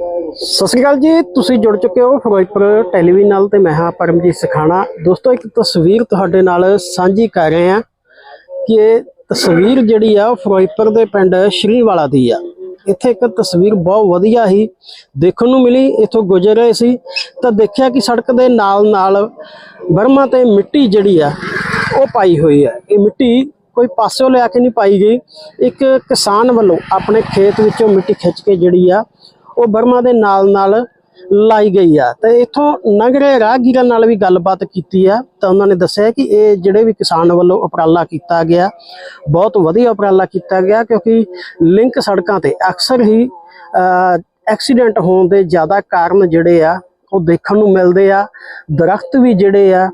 ਸਤਿ ਸ਼੍ਰੀ ਅਕਾਲ ਜੀ, ਤੁਸੀਂ ਜੁੜ ਚੁੱਕੇ ਹੋ ਫਿਰੋਜ਼ਪੁਰ ਟੈਲੀਵਿਜ਼ਨ ਨਾਲ ਤੇ ਮੈਂ ਹਾਂ ਪਰਮਜੀਤ ਸਖਾਣਾ। ਦੋਸਤੋ, ਇੱਕ ਤਸਵੀਰ ਤੁਹਾਡੇ ਨਾਲ ਸਾਂਝੀ ਕਰ ਰਹੇ ਹਾਂ ਕਿ ਇਹ ਤਸਵੀਰ ਜਿਹੜੀ ਆ ਉਹ ਫਿਰੋਜ਼ਪੁਰ ਦੇ ਪਿੰਡ ਸ਼੍ਰੀਵਾਲਾ ਦੀ ਆ। ਇੱਥੇ ਇੱਕ ਤਸਵੀਰ ਬਹੁਤ ਵਧੀਆ ਹੀ ਦੇਖਣ ਨੂੰ ਮਿਲੀ, ਇੱਥੋਂ ਗੁਜ਼ਰ ਰਹੇ ਸੀ। ਤਾਂ ਦੇਖਿਆ ਕਿ ਸੜਕ ਦੇ ਨਾਲ ਨਾਲ ਬਰਮਾ ਤੇ ਮਿੱਟੀ ਜਿਹੜੀ ਆ, ਉਹ ਪਾਈ ਹੋਈ ਹੈ ਇਹ ਮਿੱਟੀ ਕੋਈ ਪਾਸਿਓਂ ਲਿਆ ਕੇ ਨਹੀਂ ਪਾਈ ਗਈ। ਇੱਕ ਕਿਸਾਨ ਵੱਲੋਂ ਆਪਣੇ ਖੇਤ ਵਿੱਚੋਂ ਮਿੱਟੀ ਖਿੱਚ ਕੇ ਜਿਹੜੀ ਆ ਉਹ ਬਰਮਾ ਦੇ ਨਾਲ ਨਾਲ ਲਾਈ ਗਈ ਆ। ਤੇ ਇਥੋਂ ਨਗਰੇ ਰਾਹਗੀਰਾਂ ਨਾਲ ਵੀ ਗੱਲਬਾਤ ਕੀਤੀ ਆ। ਤਾਂ ਉਹਨਾਂ ਨੇ ਦੱਸਿਆ ਕਿ ਇਹ ਜਿਹੜੇ ਵੀ ਕਿਸਾਨ ਵੱਲੋਂ ਉਪਰਾਲਾ ਕੀਤਾ ਗਿਆ, ਬਹੁਤ ਵਧੀਆ ਉਪਰਾਲਾ ਕੀਤਾ ਗਿਆ ਕਿਉਂਕਿ ਲਿੰਕ ਸੜਕਾਂ ਤੇ ਅਕਸਰ ਹੀ ਐਕਸੀਡੈਂਟ ਹੋਣ ਦੇ ਜ਼ਿਆਦਾ ਕਾਰਨ ਜਿਹੜੇ ਆ, ਉਹ ਦੇਖਣ ਨੂੰ ਮਿਲਦੇ ਆ। ਦਰਖਤ ਵੀ ਜਿਹੜੇ ਆ,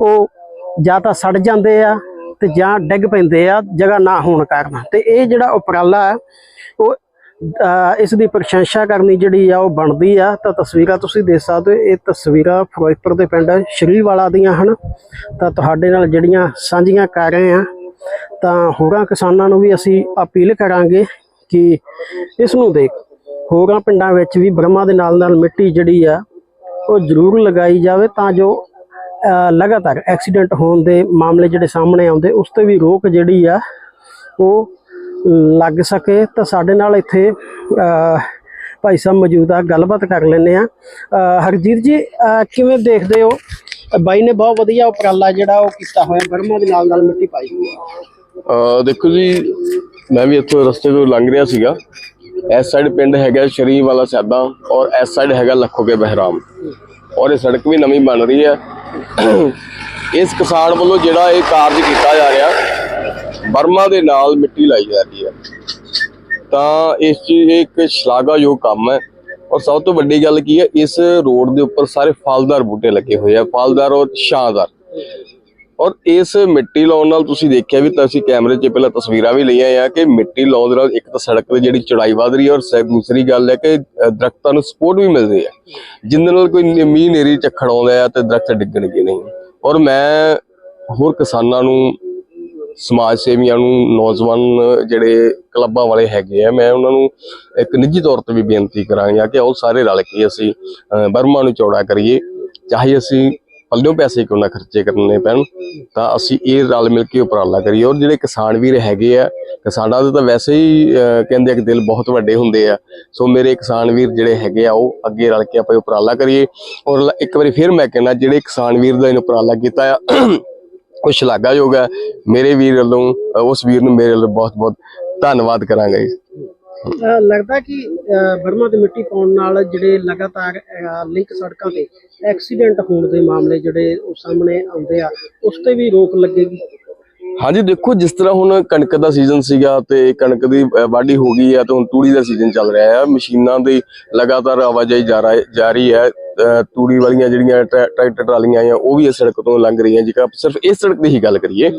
ਉਹ ਜਾਂ ਤਾਂ ਸੜ ਜਾਂਦੇ ਆ ਤੇ ਜਾਂ ਡਿੱਗ ਪੈਂਦੇ ਆ, ਜਗ੍ਹਾ ਨਾ ਹੋਣ ਕਾਰਨ। ਤੇ ਇਹ ਜਿਹੜਾ ਉਪਰਾਲਾ ਹੈ ਉਹ ਇਸ ਦੀ ਪ੍ਰਸ਼ੰਸਾ ਕਰਨੀ ਜਿਹੜੀ ਆ ਉਹ ਬਣਦੀ ਆ, ਤਾਂ ਤਸਵੀਰਾਂ ਤੁਸੀਂ ਦੇਖ ਸਕਦੇ ਹੋ। ਇਹ ਤਸਵੀਰਾਂ ਫਿਰੋਜ਼ਪੁਰ ਦੇ ਪਿੰਡ ਸ਼੍ਰੀਵਾਲਾ ਦੀਆਂ ਹਨ। ਤਾਂ ਤੁਹਾਡੇ ਨਾਲ ਜਿਹੜੀਆਂ ਸਾਂਝੀਆਂ ਕਰ ਰਹੇ ਆ ਤਾਂ ਹੋਰਾਂ ਕਿਸਾਨਾਂ ਨੂੰ ਵੀ ਅਸੀਂ ਅਪੀਲ ਕਰਾਂਗੇ ਕਿ ਇਸ ਨੂੰ ਦੇਖ। ਹੋਰਾਂ ਪਿੰਡਾਂ ਵਿੱਚ ਵੀ ਬ੍ਰਹਮਾ ਦੇ ਨਾਲ ਨਾਲ ਮਿੱਟੀ ਜਿਹੜੀ ਆ, ਉਹ ਜ਼ਰੂਰ ਲਗਾਈ ਜਾਵੇ ਤਾਂ ਜੋ ਲਗਾਤਾਰ ਐਕਸੀਡੈਂਟ ਹੋਣ ਦੇ ਮਾਮਲੇ ਜਿਹੜੇ ਸਾਹਮਣੇ ਆਉਂਦੇ, ਉਸ ਤੇ ਵੀ ਰੋਕ ਜਿਹੜੀ ਆ, ਉਹ ਲੱਗ ਸਕੇ ਤਾਂ ਸਾਡੇ ਨਾਲ ਇੱਥੇ ਭਾਈ ਸਾਹਿਬ ਮੌਜੂਦ ਆ, ਗੱਲਬਾਤ ਕਰ ਲੈਂਦੇ ਆ। ਹਰਜੀਤ ਜੀ ਕਿਵੇਂ ਦੇਖਦੇ ਹੋ? ਬਾਈ ਨੇ ਬਹੁਤ ਵਧੀਆ ਉਪਰਾਲਾ ਜਿਹੜਾ ਉਹ ਕੀਤਾ ਹੋਇਆ, ਬਰਮਾ ਦੇ ਨਾਲ ਨਾਲ ਮਿੱਟੀ ਪਾਈ ਹੋਈ ਦੇਖੋ ਜੀ, ਮੈਂ ਵੀ ਇੱਥੋਂ ਰਸਤੇ ਤੋਂ ਲੰਘ ਰਿਹਾ ਸੀਗਾ। ਇਸ ਸਾਈਡ ਪਿੰਡ ਹੈਗਾ ਸ਼ਰੀਫ ਵਾਲਾ ਸਾਦਾ ਔਰ ਇਸ ਸਾਈਡ ਹੈਗਾ ਲੱਖੋਕੇ ਬਹਿਰਾਮ। ਔਰ ਇਹ ਸੜਕ ਵੀ ਨਵੀਂ ਬਣ ਰਹੀ ਹੈ। ਇਸ ਕਿਸਾਨ ਵੱਲੋਂ ਜਿਹੜਾ ਇਹ ਕਾਰਜ ਕੀਤਾ ਜਾ ਰਿਹਾ ਬਰਮਾ ਦੇ ਨਾਲ ਮਿੱਟੀ ਲਾਈ ਜਾ ਰਹੀ ਹੈ। ਤਾਂ ਇਸ ਚੀਜ਼ ਇੱਕ ਸ਼ਲਾਘਾਯੋਗ ਕੰਮ ਹੈ। ਔਰ ਸਭ ਤੋਂ ਵੱਡੀ ਗੱਲ ਕੀ ਹੈ, ਇਸ ਰੋਡ ਦੇ ਉੱਪਰ ਸਾਰੇ ਫਲਦਾਰ ਬੂਟੇ ਲੱਗੇ ਹੋਏ ਆ, ਫਲਦਾਰ ਔਰ ਛਾਂਦਾਰ। ਔਰ ਇਸ ਮਿੱਟੀ ਲਾਉਣ ਨਾਲ ਤੁਸੀਂ ਦੇਖਿਆ ਵੀ ਤਾਂ ਕੈਮਰੇ 'ਚ ਪਹਿਲਾਂ ਤਸਵੀਰਾਂ ਵੀ ਲਈਆਂ ਆ ਕਿ ਮਿੱਟੀ ਲਾਉਣ ਦੇ ਨਾਲ ਇੱਕ ਤਾਂ ਸੜਕ ਦੀ ਜਿਹੜੀ ਚੌੜਾਈ ਵਧ ਰਹੀ ਹੈ ਔਰ ਸ- ਦੂਸਰੀ ਗੱਲ ਹੈ ਕਿ ਦਰਖਤਾਂ ਨੂੰ ਸਪੋਰਟ ਵੀ ਮਿਲ ਰਹੀ ਹੈ ਜਿੰਦੇ ਨਾਲ ਕੋਈ ਮੀਂਹ ਨੇਰੀ ਝੱਖੜ ਆਉਂਦਾ ਹੈ ਤੇ ਦਰਖਤ ਡਿੱਗਣਗੇ ਨਹੀਂ। ਔਰ ਮੈਂ ਹੋਰ ਕਿਸਾਨਾਂ ਨੂੰ ਸਮਾਜ ਸੇਵੀਆਂ ਨੂੰ ਨੌਜਵਾਨ ਜਿਹੜੇ ਕਲੱਬਾਂ ਵਾਲੇ ਹੈਗੇ ਆ ਮੈਂ ਉਹਨਾਂ ਨੂੰ ਇੱਕ ਨਿੱਜੀ ਤੌਰ ਤੇ ਵੀ ਬੇਨਤੀ ਕਰਾਂਗਾ ਕਿ ਉਹ ਸਾਰੇ ਰਲ ਕੇ ਅਸੀਂ ਅ, ਬਰਮਾ ਨੂੰ ਚੌੜਾ ਕਰੀਏ। ਚਾਹੇ ਅਸੀਂ ਪੱਲਿਓਂ ਪੈਸੇ ਕਿਉਂ ਨਾ ਖਰਚੇ ਕਰਨੇ ਪੈਣ ਤਾਂ ਅਸੀਂ ਇਹ ਰਲ ਮਿਲ ਕੇ ਉਪਰਾਲਾ ਕਰੀਏ। ਔਰ ਜਿਹੜੇ ਕਿਸਾਨ ਵੀਰ ਹੈਗੇ ਆ ਕਿਸਾਨਾਂ ਦੇ ਤਾਂ ਵੈਸੇ ਹੀ ਕਹਿੰਦੇ ਆ ਕਿ ਦਿਲ ਬਹੁਤ ਵੱਡੇ ਹੁੰਦੇ ਆ। ਸੋ ਮੇਰੇ ਕਿਸਾਨ ਵੀਰ ਜਿਹੜੇ ਹੈਗੇ ਆ ਉਹ ਅੱਗੇ ਰਲ ਕੇ ਆਪਾਂ ਉਪਰਾਲਾ ਕਰੀਏ। ਔਰ ਇੱਕ ਵਾਰੀ ਫਿਰ ਮੈਂ ਕਹਿੰਦਾ ਜਿਹੜੇ ਕਿਸਾਨ ਵੀਰ ਦਾ ਇਹਨੂੰ ਉਪਰਾਲਾ ਕੀਤਾ ਆ ਉਹ ਸ਼ਲਾਘਾਯੋਗ ਹੈ। ਮੇਰੇ ਵੀਰ ਵੱਲੋਂ ਉਸ ਵੀਰ ਨੂੰ ਮੇਰੇ ਵੱਲੋਂ ਬਹੁਤ ਬਹੁਤ ਧੰਨਵਾਦ ਕਰਾਂਗਾ ਲੱਗਦਾ ਕਿ ਬਰਮਾ ਤੇ ਮਿੱਟੀ ਪਾਉਣ ਨਾਲ ਜਿਹੜੇ ਲਗਾਤਾਰ ਲਿੰਕ ਸੜਕਾਂ ਤੇ ਐਕਸੀਡੈਂਟ ਹੋਣ ਦੇ ਮਾਮਲੇ ਜਿਹੜੇ ਉਹ ਸਾਹਮਣੇ ਆਉਂਦੇ ਆ ਉਸ ਤੇ ਵੀ ਰੋਕ ਲੱਗੇਗੀ? ਹਾਂਜੀ ਦੇਖੋ ਜਿਸ ਤਰ੍ਹਾਂ ਹੁਣ ਕਣਕ ਦਾ ਸੀਜ਼ਨ ਸੀਗਾ ਤੇ ਕਣਕ ਦੀ ਵਾਢੀ ਹੋ ਗਈ ਹੈ ਤੇ ਹੁਣ ਤੂੜੀ ਦਾ ਸੀਜ਼ਨ ਚੱਲ ਰਿਹਾ ਹੈ। ਮਸ਼ੀਨਾਂ ਦੀ ਲਗਾਤਾਰ ਆਵਾਜਾਈ ਜਾ ਰਾ- ਜਾਰੀ ਹੈ। ਤੂੜੀ ਵਾਲੀਆਂ ਜਿਹੜੀਆਂ ਟਰੈ- ਟਰੈਕਟਰ ਟਰਾਲੀਆਂ ਆ, ਉਹ ਵੀ ਇਸ ਸੜਕ ਤੋਂ ਲੰਘ ਰਹੀਆਂ ਜੇਕਰ ਸਿਰਫ ਇਸ ਸੜਕ ਦੀ ਹੀ ਗੱਲ ਕਰੀਏ,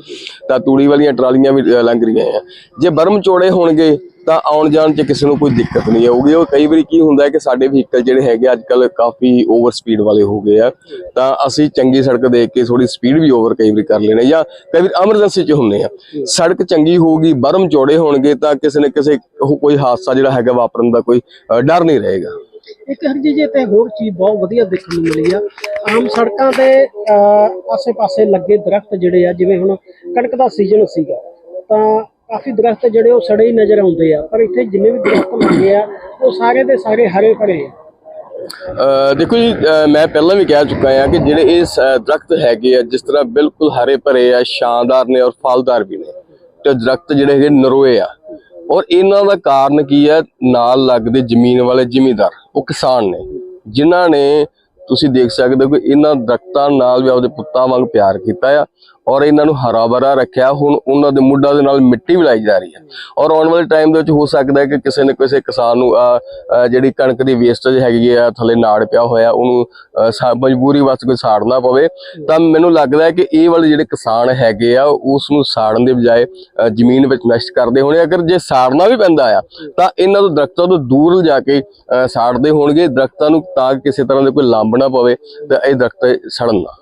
ਤਾਂ ਤੂੜੀ ਵਾਲੀਆਂ ਟਰਾਲੀਆਂ ਵੀ ਲੰਘ ਰਹੀਆਂ ਆ। ਜੇ ਬਰਮ ਚੌੜੇ ਹੋਣਗੇ, ਤਾਂ ਆਉਣ ਜਾਣ 'ਚ ਕਿਸੇ ਨੂੰ ਕੋਈ ਦਿੱਕਤ ਨਹੀਂ ਆਊਗੀ। ਉਹ ਕਈ ਵਾਰੀ ਕੀ ਹੁੰਦਾ ਹੈ ਕਿ ਸਾਡੇ ਵਹੀਕਲ ਜਿਹੜੇ ਹੈਗੇ ਅੱਜ ਕੱਲ ਕਾਫੀ ਓਵਰ ਸਪੀਡ ਵਾਲੇ ਹੋ ਗਏ ਆ। ਤਾਂ ਅਸੀਂ ਚੰਗੀ ਸੜਕ ਦੇਖ ਕੇ ਥੋੜੀ ਸਪੀਡ ਵੀ ਓਵਰ ਕਈ ਵਾਰੀ ਕਰ ਲੈਣੇ ਜਾਂ ਕਈ ਵਾਰੀ ਐਮਰਜੈਂਸੀ 'ਚ ਹੁੰਦੇ ਆ। ਸੜਕ ਚੰਗੀ ਹੋਊਗੀ, ਬਰਮ ਚੌੜੇ ਹੋਣਗੇ, ਤਾਂ ਕਿਸੇ ਨੇ ਕਿਸੇ, ਉਹ ਕੋਈ ਹਾਦਸਾ ਜਿਹੜਾ ਹੈਗਾ ਵਾਪਰਨ ਦਾ ਕੋਈ ਡਰ ਨਹੀਂ ਰਹੇਗਾ। ਇੱਕ ਹਰਜੀ ਜੀ ਤੇ ਹੋਰ ਚੀਜ਼ ਬਹੁਤ ਵਧੀਆ ਦੇਖਣ ਨੂੰ ਮਿਲੀ ਆ। ਆਮ ਸੜਕਾਂ ਤੇ ਆਸੇ-ਪਾਸੇ ਲੱਗੇ ਦਰਖਤ ਜਿਹੜੇ ਆ, ਜਿਵੇਂ ਹੁਣ ਕਣਕ ਦਾ ਸੀਜ਼ਨ ਸੀਗਾ, ਤਾਂ ਕਾਫੀ ਦਰਖਤ ਜਿਹੜੇ ਉਹ ਸੜੇ ਹੀ ਨਜ਼ਰ ਆਉਂਦੇ ਆ, ਪਰ ਇੱਥੇ ਜਿੰਨੇ ਵੀ ਦਰਖਤ ਲੱਗੇ ਆ, ਉਹ ਸਾਰੇ ਦੇ ਸਾਰੇ ਹਰੇ ਭਰੇ ਆ। ਦੇਖੋ ਜੀ ਮੈਂ ਪਹਿਲਾਂ ਵੀ ਕਹਿ ਚੁੱਕਾ ਹਾਂ ਕਿ ਜਿਹੜੇ ਇਹ ਦਰਖਤ ਹੈਗੇ ਆ, ਜਿਸ ਤਰ੍ਹਾਂ ਬਿਲਕੁਲ ਹਰੇ ਭਰੇ ਆ, ਸ਼ਾਨਦਾਰ ਨੇ ਔਰ ਫਲਦਾਰ ਵੀ ਨੇ, ਤੇ ਦਰਖਤ ਜਿਹੜੇ ਹੈਗੇ ਨਰੋਏ ਆ। ਔਰ ਇਹਨਾਂ ਦਾ ਕਾਰਨ ਕੀ ਹੈ? ਨਾਲ ਲੱਗਦੇ ਜ਼ਮੀਨ ਵਾਲੇ ਜ਼ਿਮੀਦਾਰ, ਉਹ ਕਿਸਾਨ ਨੇ, ਜਿਨ੍ਹਾਂ ਨੇ ਤੁਸੀਂ ਦੇਖ ਸਕਦੇ ਹੋ ਕਿ ਇਹਨਾਂ ਦਰਖਤਾਂ ਨਾਲ ਵੀ ਆਪਦੇ ਪੁੱਤਾਂ ਵਾਂਗ ਪਿਆਰ ਕੀਤਾ ਆ। ਔਰ ਇਹਨਾਂ ਨੂੰ ਹਰਾ ਭਰਾ ਰੱਖਿਆ। ਹੁਣ ਉਹਨਾਂ ਦੇ ਮੁੱਢਾਂ ਦੇ ਨਾਲ ਮਿੱਟੀ ਵੀ ਲਾਈ ਜਾ ਰਹੀ ਹੈ। ਔਰ ਆਉਣ ਵਾਲੇ ਟਾਈਮ ਦੇ ਵਿੱਚ ਹੋ ਸਕਦਾ ਹੈ ਕਿ ਕਿਸੇ ਨੇ ਕਿਸੇ ਕਿਸਾਨ ਨੂੰ ਜਿਹੜੀ ਕਣਕ ਦੀ ਵੇਸਟੇਜ ਹੈਗੀ ਆ ਥੱਲੇ ਨਾੜ ਪਿਆ ਹੋਇਆ, ਉਹਨੂੰ ਸਾ- ਮਜਬੂਰੀ ਵਾਸਤੇ ਕੋਈ ਸਾੜਨਾ ਪਵੇ। ਤਾਂ ਮੈਨੂੰ ਲੱਗਦਾ ਹੈ ਕਿ ਇਹ ਵਾਲੇ ਜਿਹੜੇ ਕਿਸਾਨ ਹੈਗੇ ਆ ਉਸ ਨੂੰ ਸਾੜਨ ਦੇ ਬਜਾਏ ਜ਼ਮੀਨ ਵਿੱਚ ਨਸ਼ਟ ਕਰਦੇ ਹੋਣੇ। ਅਗਰ ਜੇ ਸਾੜਨਾ ਵੀ ਪੈਂਦਾ ਆ, ਤਾਂ ਇਹਨਾਂ ਤੋਂ ਦਰਖਤਾਂ ਤੋਂ ਦੂਰ ਜਾ ਕੇ ਸਾੜਦੇ ਹੋਣਗੇ। ਦਰਖਤਾਂ ਨੂੰ ਤਾਂ ਕਿਸੇ ਤਰ੍ਹਾਂ ਦੇ ਕੋਈ ਲੰਬ ਪਵੇ, ਤਾਂ ਇਹ ਦਰਖਤ ਸੜਨ ਨਾ।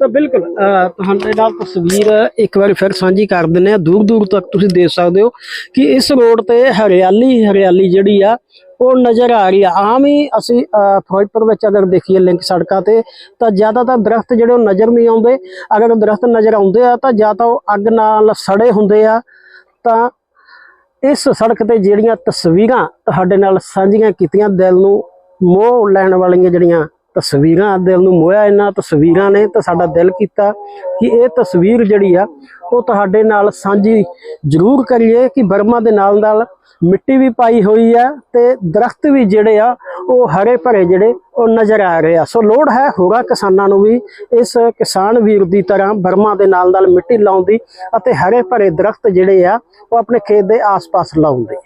ਤਾਂ ਬਿਲਕੁਲ ਤੁਹਾਡੇ ਨਾਲ ਤਸਵੀਰ ਇੱਕ ਵਾਰ ਫਿਰ ਸਾਂਝੀ ਕਰ ਦਿੰਨੇ ਆ ਦੂਰ ਦੂਰ ਤੱਕ ਤੁਸੀਂ ਦੇਖ ਸਕਦੇ ਹੋ ਕਿ ਇਸ ਰੋਡ ਤੇ ਹਰਿਆਲੀ ਹਰਿਆਲੀ ਜਿਹੜੀ ਆ, ਉਹ ਨਜ਼ਰ ਆ ਰਹੀ ਆ। ਆਮ ਹੀ ਅਸੀਂ ਫਿਰੋਜ਼ਪੁਰ ਵਿੱਚ ਅਗਰ ਦੇਖੀਏ ਲਿੰਕ ਸੜਕਾਂ ਤੇ, ਤਾਂ ਜ਼ਿਆਦਾਤਰ ਦਰਖਤ ਜਿਹੜੇ ਉਹ ਨਜ਼ਰ ਨਹੀਂ ਆਉਂਦੇ। ਅਗਰ ਦਰਖਤ ਨਜ਼ਰ ਆਉਂਦੇ ਆ, ਤਾਂ ਜਾਂ ਤਾਂ ਉਹ ਅੱਗ ਨਾਲ ਸੜੇ ਹੁੰਦੇ ਆ। ਤਾਂ ਇਸ ਸੜਕ ਤੇ ਜਿਹੜੀਆਂ ਤਸਵੀਰਾਂ ਤੁਹਾਡੇ ਨਾਲ ਸਾਂਝੀਆਂ ਕੀਤੀਆਂ, ਦਿਲ ਨੂੰ ਮੋਹ ਲੈਣ ਵਾਲੀਆਂ ਜਿਹੜੀਆਂ ਤਸਵੀਰਾਂ ਦਿਲ ਨੂੰ ਮੋਹਿਆ ਇਹਨਾਂ ਤਸਵੀਰਾਂ ਨੇ ਤਾਂ ਸਾਡਾ ਦਿਲ ਕੀਤਾ ਕਿ ਇਹ ਤਸਵੀਰ ਜਿਹੜੀ ਆ, ਉਹ ਤੁਹਾਡੇ ਨਾਲ ਸਾਂਝੀ ਜ਼ਰੂਰ ਕਰੀਏ ਕਿ ਬਰਮਾ ਦੇ ਨਾਲ ਨਾਲ ਮਿੱਟੀ ਵੀ ਪਾਈ ਹੋਈ ਆ ਤੇ ਦਰਖਤ ਵੀ ਜਿਹੜੇ ਆ, ਉਹ ਹਰੇ ਭਰੇ ਜਿਹੜੇ, ਉਹ ਨਜ਼ਰ ਆ ਰਹੇ ਆ। ਸੋ ਲੋੜ ਹੈ ਹੋਰਾਂ ਕਿਸਾਨਾਂ ਨੂੰ ਵੀ ਇਸ ਕਿਸਾਨ ਵੀਰ ਦੀ ਤਰ੍ਹਾਂ ਬਰਮਾ ਦੇ ਨਾਲ ਨਾਲ ਮਿੱਟੀ ਲਾਉਣ ਦੀ ਅਤੇ ਹਰੇ ਭਰੇ ਦਰਖਤ ਜਿਹੜੇ ਆ, ਉਹ ਆਪਣੇ ਖੇਤ ਦੇ ਆਸ-ਪਾਸ ਲਾਉਂਦੇ